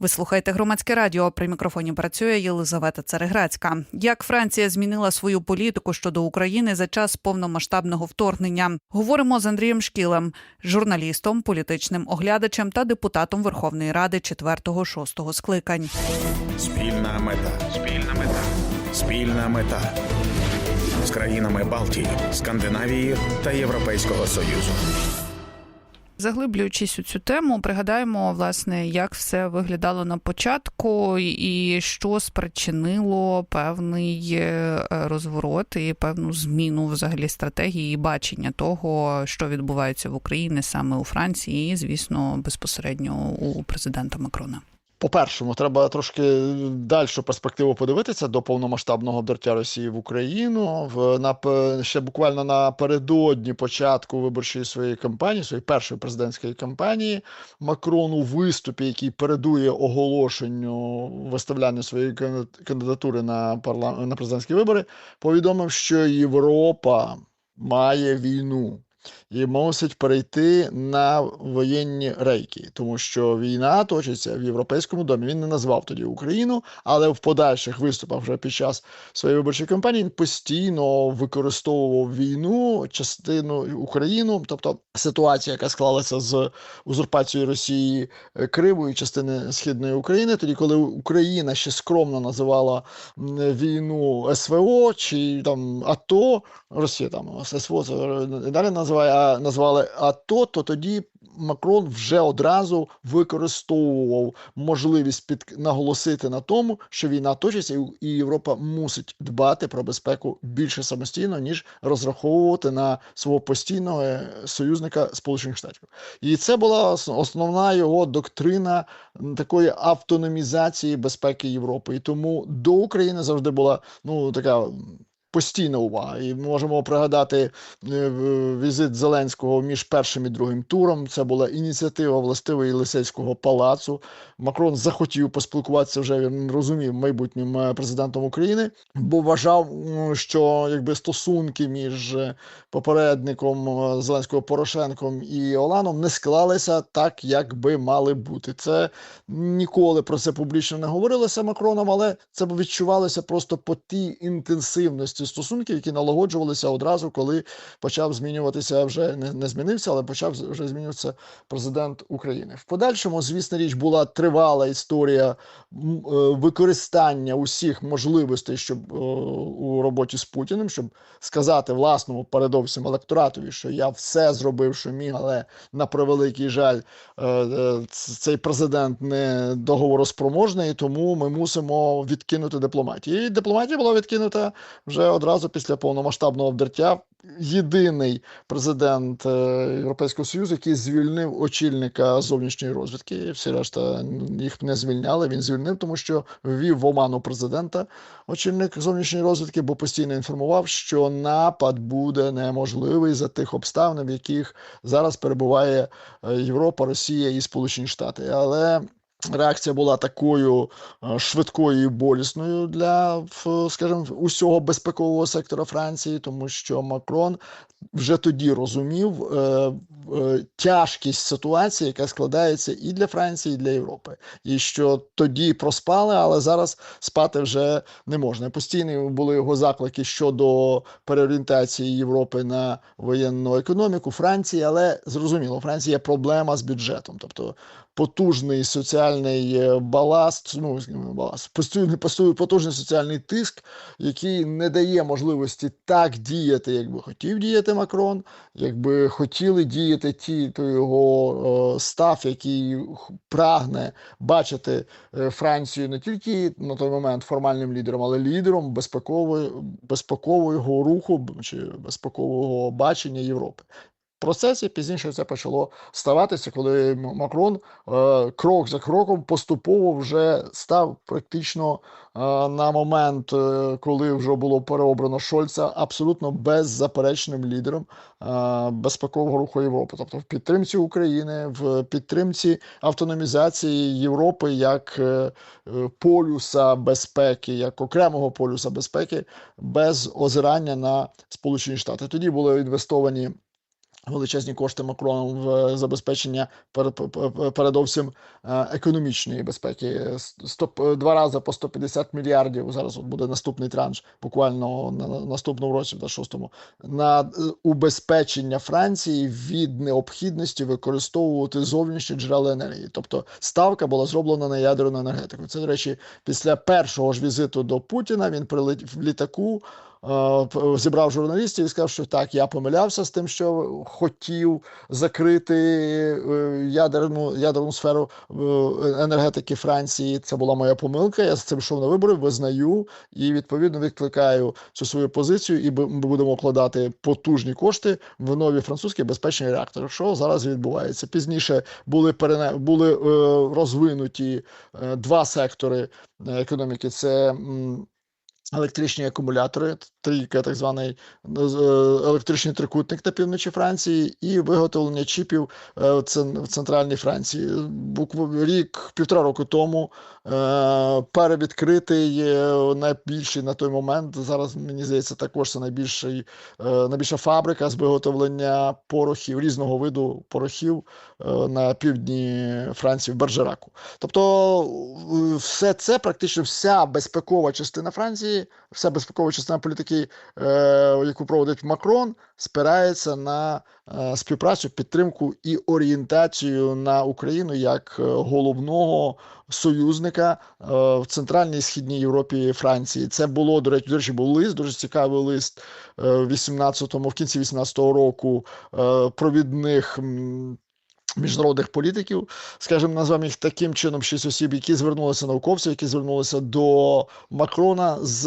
Ви слухаєте громадське радіо. При мікрофоні працює Єлизавета Цареграцька. Як Франція змінила свою політику щодо України за час повномасштабного вторгнення? Говоримо з Андрієм Шкілем, журналістом, політичним оглядачем та депутатом Верховної Ради 4-6 скликань. Спільна мета. Спільна мета. Спільна мета. З країнами Балтії, Скандинавії та Європейського Союзу. Заглиблюючись у цю тему, пригадаємо власне, як все виглядало на початку, і що спричинило певний е, розворот і певну зміну взагалі стратегії і бачення того, що відбувається в Україні саме у Франції, і звісно, безпосередньо у президента Макрона. По-першому, треба трошки дальшу перспективу подивитися до повномасштабного вдертя Росії в Україну. В на ще буквально напередодні початку виборчої своєї кампанії, своєї першої президентської кампанії, Макрон у виступі, який передує оголошенню виставляння своєї кандидат- кандидатури на парла... на президентські вибори, повідомив, що Європа має війну і мусить перейти на воєнні рейки, тому що війна точиться в європейському домі. Він не назвав тоді Україну, але в подальших виступах вже під час своєї виборчої кампанії він постійно використовував війну, частину Україну, тобто ситуація, яка склалася з узурпацією Росії е, Криму і частини східної України, тоді коли Україна ще скромно називала війну СВО чи там АТО, Росія там СВО це далі називає, а назвали АТО, то тоді Макрон вже одразу використовував можливість під наголосити на тому, що війна точиться, і- Європа мусить дбати про безпеку більше самостійно, ніж розраховувати на свого постійного е, союзника Сполучених Штатів. І це була основна його доктрина такої автономізації безпеки Європи. І тому до України завжди була ну така. Постійна увага, і можемо пригадати е, візит Зеленського між першим і другим туром. Це була ініціатива властивої Єлисейського палацу. Макрон захотів поспілкуватися вже він розумів майбутнім е, президентом України, бо вважав, що якби стосунки між е, попередником Зеленського Порошенком і Оланом не склалися так, як би мали бути. Це ніколи про це публічно не говорилося Макроном, але це відчувалося просто по тій інтенсивності стосунків, які налагоджувалися одразу, коли почав змінюватися вже не, не змінився, але почав вже змінюватися президент України. В подальшому, звісно річ, була тривала історія е, використання усіх можливостей, щоб е, у роботі з Путіним, щоб сказати власному передовсім електоратові, що я все зробив, що міг, але на превеликий жаль, е, цей президент не договороспроможний, тому ми мусимо відкинути дипломатію. І дипломатія була відкинута вже одразу після повномасштабного вдертя. Єдиний президент е, Європейського Союзу, який звільнив очільника зовнішньої розвідки. Всі решта їх не звільняли. Він звільнив, тому що ввів в оману президента очільник зовнішньої розвідки, бо постійно інформував, що напад буде неможливий за тих обставин, в яких зараз перебуває е, Європа, Росія і Сполучені Штати. Але реакція була такою е, швидкою і болісною для, скажімо, усього безпекового сектора Франції, тому що Макрон вже тоді розумів е, е, тяжкість ситуації, яка складається і для Франції, і для Європи. І що тоді проспали, але зараз спати вже не можна. Постійні були його заклики щодо переорієнтації Європи на воєнну економіку Франції, але зрозуміло, Франції є проблема з бюджетом, тобто потужний соціальний е, баласт, ну баласт, постійний потужний соціальний тиск, який не дає можливості так діяти, як би хотів діяти Макрон, якби хотіли діяти ті, то його е, став, який прагне бачити е, Францію не тільки на той момент формальним лідером, але лідером безпекової безпекового руху чи безпекового бачення Європи. Процесі пізніше це почало ставатися, коли Макрон е, крок за кроком поступово вже став практично е, на момент, е, коли вже було переобрано Шольца, абсолютно беззаперечним лідером е, безпекового руху Європи, тобто в підтримці України, в підтримці автономізації Європи як е, е, полюса безпеки, як окремого полюса безпеки, без озирання на Сполучені Штати. Тоді були інвестовані величезні кошти Макроном в забезпечення пе- пе- передовсім е, економічної безпеки. Сто, два рази по 150 мільярдів. Зараз буде наступний транш, буквально на на наступному році, на шостому, на е, убезпечення Франції від необхідності використовувати зовнішні джерела енергії. Тобто ставка була зроблена на ядерну енергетику. Це, до речі, після першого ж візиту до Путіна він прилетів в літаку. Е, Зібрав журналістів і сказав, що так, я помилявся з тим, що хотів закрити е, ядерну, ядерну сферу е, енергетики Франції. Це була моя помилка. Я з цим йшов на вибори, визнаю і відповідно відкликаю цю свою позицію, і ми будемо вкладати потужні кошти в нові французькі безпечні реактори. Що зараз відбувається? Пізніше були перене... були розвинуті два сектори економіки. Це електричні акумулятори, трійка, так званий е, е, електричний трикутник на півночі Франції, і виготовлення чіпів е, в центральній Франції. Буквально рік, півтора року тому перевідкритий найбільший на той момент. Зараз мені здається, також це найбільший, найбільша фабрика з виготовлення порохів різного виду порохів на півдні Франції в Бержераку. Тобто, е, все це практично вся безпекова частина Франції, вся безпекова частина політики, е, яку проводить Макрон, спирається на е, співпрацю, підтримку і орієнтацію на Україну як е, головного союзника е, в центральній і східній Європі Франції. Це було до речі, до речі, був лист, дуже цікавий лист е, 18-му, в кінці 18-го року е, провідних. Міжнародних політиків, скажімо, назвемо їх таким чином, шість осіб, які звернулися науковців, які звернулися до Макрона з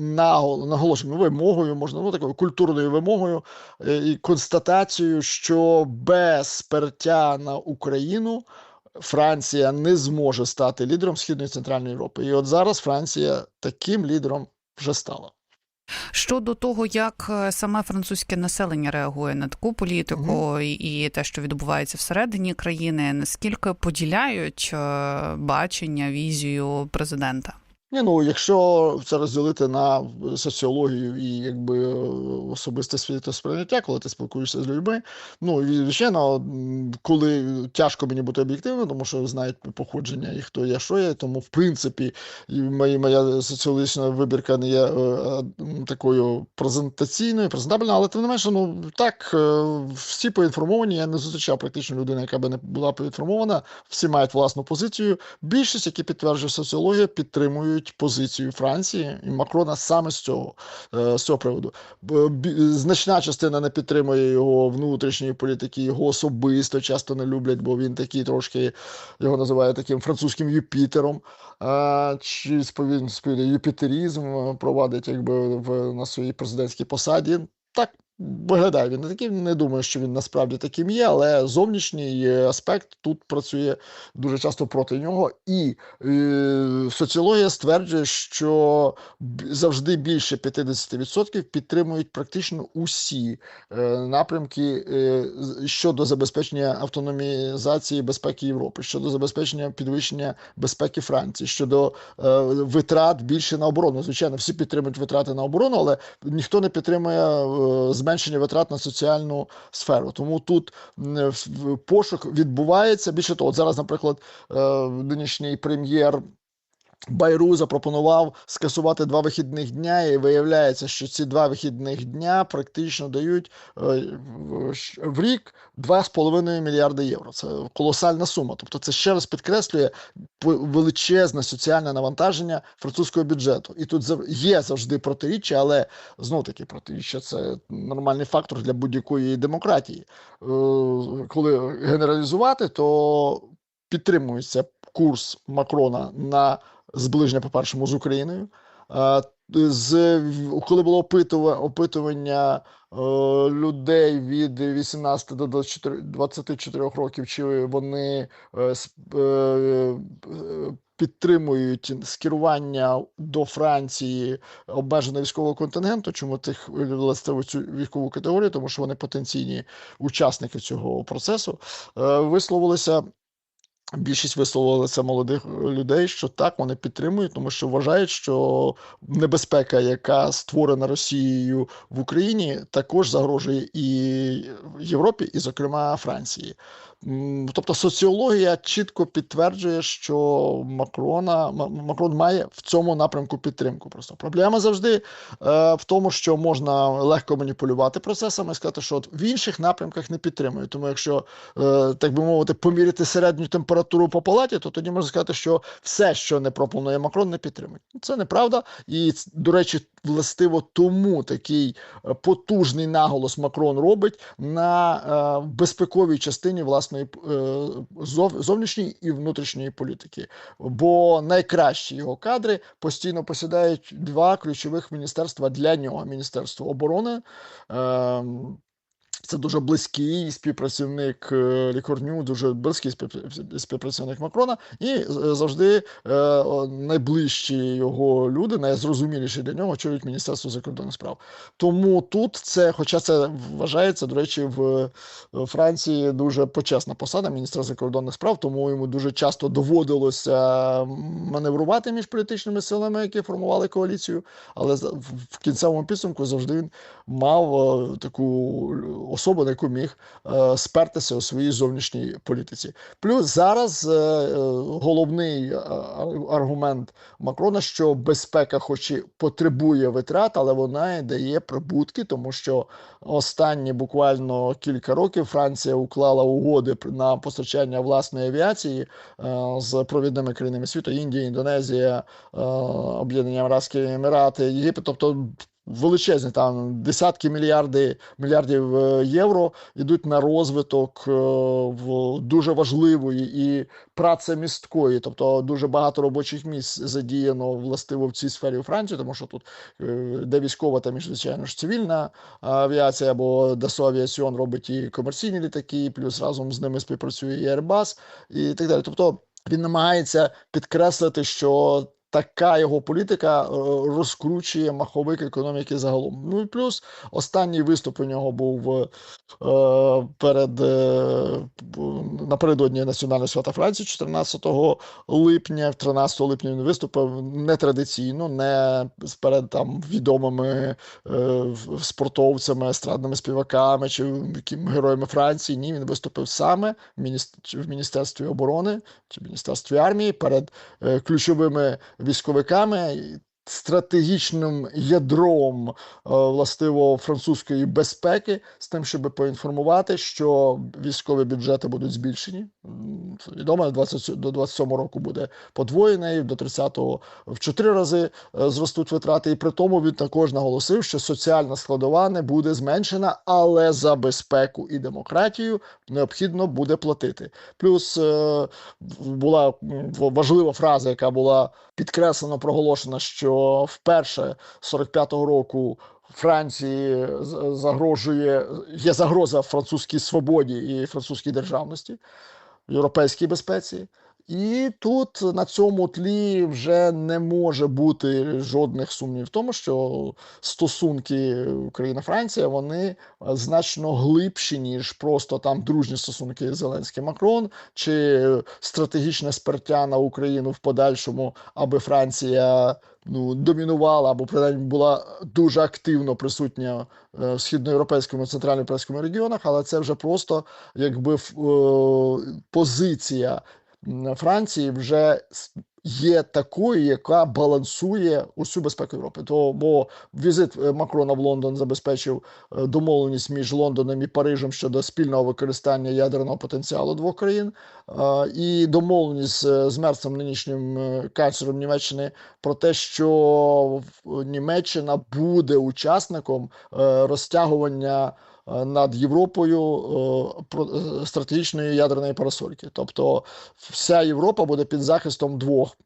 наго- наголошеною вимогою, можна ну такою культурною вимогою е, і констатацією, що без спертя на Україну Франція не зможе стати лідером Східної і Центральної Європи. І от зараз Франція таким лідером вже стала. Щодо того, як е, саме французьке населення реагує на таку політику і, і те, що відбувається всередині країни, наскільки поділяють е, бачення, візію президента? Ні, ну якщо це розділити на соціологію і якби е, особисте світосприйняття, коли ти спілкуєшся з людьми, ну і звичайно, коли тяжко мені бути об'єктивним, тому що знають походження і хто я, що я, тому в принципі і мої- моя соціологічна вибірка не є е, е, такою презентаційною, презентабельною, але тим не менше, ну так е, всі поінформовані. Я не зустрічав практично людину, яка би не була поінформована. Всі мають власну позицію. Більшість, які підтверджує соціологія, підтримують позицію Франції і Макрона саме з цього, е, з цього приводу. Значна частина не підтримує його внутрішньої політики, його особисто часто не люблять, бо він такий трошки його називають таким французьким Юпітером. Чи сповідь юпітерізм е, провадить якби в на своїй президентській посаді. Так виглядає він не таким. Не думаю, що він насправді таким є, але зовнішній е, аспект тут працює дуже часто проти нього. І е, соціологія стверджує, що завжди більше 50% підтримують практично усі е, напрямки е, щодо забезпечення автономізації безпеки Європи, щодо забезпечення підвищення безпеки Франції, щодо е, витрат більше на оборону. Звичайно, всі підтримують витрати на оборону, але ніхто не підтримує е, зменшення витрат на соціальну сферу. Тому тут пошук відбувається. Більше того, от зараз, наприклад, е, нинішній прем'єр. Байру запропонував скасувати два вихідних дня, і виявляється, що ці два вихідних дня практично дають е, в- рік 2,5 мільярди євро. Це колосальна сума. Тобто, це ще раз підкреслює величезне соціальне навантаження французького бюджету. І тут є завжди протиріччя, але знов таки протиріччя це нормальний фактор для будь-якої демократії. Е, Коли генералізувати, то підтримується курс Макрона на зближення, по-першому, з Україною. З, коли було опитува- опитування е, людей від 18 до 24, 24 років, чи вони е, е, підтримують скерування до Франції обмеженого військового контингенту, чому тих властиво цю військову категорію, тому що вони потенційні учасники цього процесу, висловилися Більшість висловили молодих людей, що так вони підтримують, тому що вважають, що небезпека, яка створена Росією в Україні, також загрожує і Європі, і, зокрема, Франції. Тобто соціологія чітко підтверджує, що Макрона Макрон має в цьому напрямку підтримку. Просто проблема завжди е, в тому, що можна легко маніпулювати процесами сказати, що от в інших напрямках не підтримує. Тому якщо е, так би мовити, поміряти середню температуру по палаті, то тоді можна сказати, що все, що не пропонує Макрон, не підтримує. Це неправда. І до речі, властиво тому такий е, потужний наголос Макрон робить на безпековій частині власної е, зовнішньої і внутрішньої політики. Бо найкращі його кадри постійно посідають два ключових міністерства для нього: Міністерство оборони. Це дуже близький співпрацівник е, Лікорню, дуже близький спів- співпрацівник Макрона, і е, завжди е, найближчі його люди, найзрозуміліші для нього, чують Міністерство закордонних справ. Тому тут це, хоча це вважається, до речі, в Франції дуже почесна посада міністра закордонних справ, тому йому дуже часто доводилося маневрувати між політичними силами, які формували коаліцію. Але в кінцевому підсумку завжди він мав таку особу, на яку міг е, спертися у своїй зовнішній політиці. Плюс зараз е, е, головний аргумент Макрона, що безпека, хоч і потребує витрат, але вона і дає прибутки, тому що останні буквально кілька років Франція уклала угоди на постачання власної авіації з провідними країнами світу: Індія, Індонезія, Об'єднані Арабські Емірати, Єгипет, тобто. Величезні там десятки мільярди мільярдів е, євро йдуть на розвиток е, в дуже важливої і працемісткої, тобто дуже багато робочих місць задіяно властиво в цій сфері у Франції, тому що тут е, де військова, там і звичайно ж цивільна авіація, або Aviation робить і комерційні літаки, плюс разом з ними співпрацює і Airbus, і так далі. Тобто він намагається підкреслити, що така його політика е, розкручує маховик економіки загалом. Ну і плюс останній виступ у нього був е, перед е, напередодні національного свята Франції, 14 липня. 13 липня він виступив нетрадиційно, не перед там відомими спортовцями, естрадними співаками чи героями Франції. Ні, він виступив саме в міністерстві оборони чи міністерстві армії перед ключовими військовиками. Стратегічним ядром е, властиво французької безпеки з тим, щоб поінформувати, що військові бюджети будуть збільшені. Відомо, 20, до 27 року буде подвоєне, і до 30-го в 4 рази е, зростуть витрати. І при тому він також наголосив, що соціальна складова не буде зменшена, але за безпеку і демократію необхідно буде платити. Плюс е, була важлива фраза, яка була підкреслено проголошена, що вперше з 45-го року Франції загрожує є загроза французькій свободі і французькій державності, європейській безпеці. І тут на цьому тлі вже не може бути жодних сумнівів в тому, що стосунки Україна-Франція вони е, значно глибші, ніж просто там дружні стосунки Зеленський-Макрон чи стратегічне спертя на Україну в подальшому, аби Франція ну, домінувала або принаймні була дуже активно присутня е, в східноєвропейському центральноєвропейському регіонах, але це вже просто якби е, позиція Франції вже є такою, яка балансує усю безпеку Європи. То бо візит е, Макрона в Лондон забезпечив е, домовленість між Лондоном і Парижем щодо спільного використання ядерного потенціалу двох країн, е, і домовленість з Мерцем, нинішнім канцлером Німеччини, про те, що Німеччина буде учасником розтягування над Європою е, е, стратегічної ядерної парасольки. Тобто вся Європа буде під захистом двох.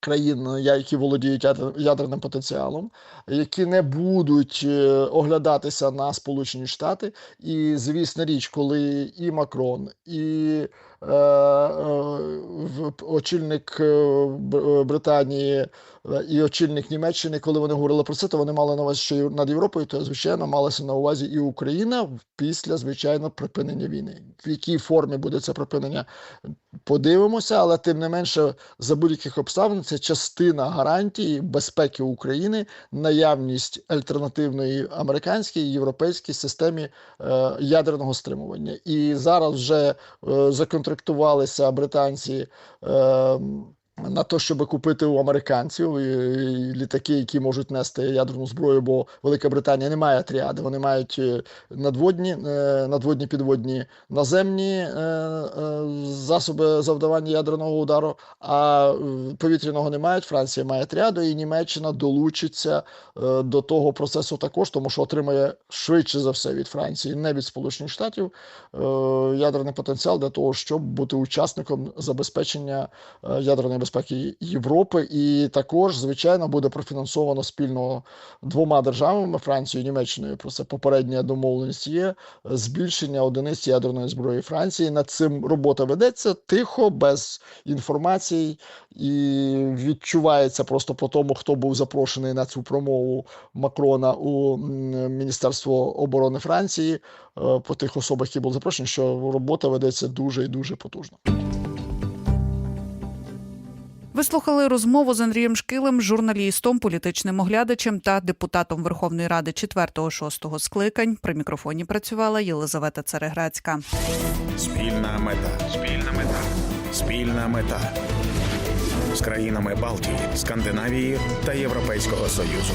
Країн, які володіють ядер- ядерним потенціалом, які не будуть е, оглядатися на Сполучені Штати. І звісна річ, коли і Макрон, і е, е, очільник е, Британії е, і очільник Німеччини, коли вони говорили про це, то вони мали на увазі, що над Європою, то звичайно малася на увазі і Україна після звичайно припинення війни. В якій формі буде це припинення, подивимося, але тим не менше, за будь-яких обставин це частина гарантії безпеки України, наявність альтернативної американській і європейській системі е, ядерного стримування. І зараз вже е, законтрактувалися британці. Е, на те, щоб купити у американців літаки, які можуть нести ядерну зброю, бо Велика Британія не має тріади, вони мають е, надводні, е, надводні підводні наземні е, засоби завдавання ядерного удару, а повітряного не мають. Франція має тріаду, і Німеччина долучиться до того процесу також, тому що отримає швидше за все від Франції, не від Сполучених Штатів, ядерний потенціал для того, щоб бути учасником забезпечення ядерної безпеки Європи, і також, звичайно, буде профінансовано спільно двома державами Францією і Німеччиною. Про це попередня домовленість є збільшення одиниць ядерної зброї Франції. Над цим робота ведеться тихо, без інформації, і відчувається просто по тому, хто був запрошений на цю промову Макрона у Міністерство оборони Франції, е, по тих особах, які були запрошені, що робота ведеться дуже і дуже потужно. Ви слухали розмову з Андрієм Шкилем, журналістом, політичним оглядачем та депутатом Верховної Ради 4-6 скликань. При мікрофоні працювала Єлизавета Цареградська. Спільна мета. Спільна мета. Спільна мета. З країнами Балтії, Скандинавії та Європейського Союзу.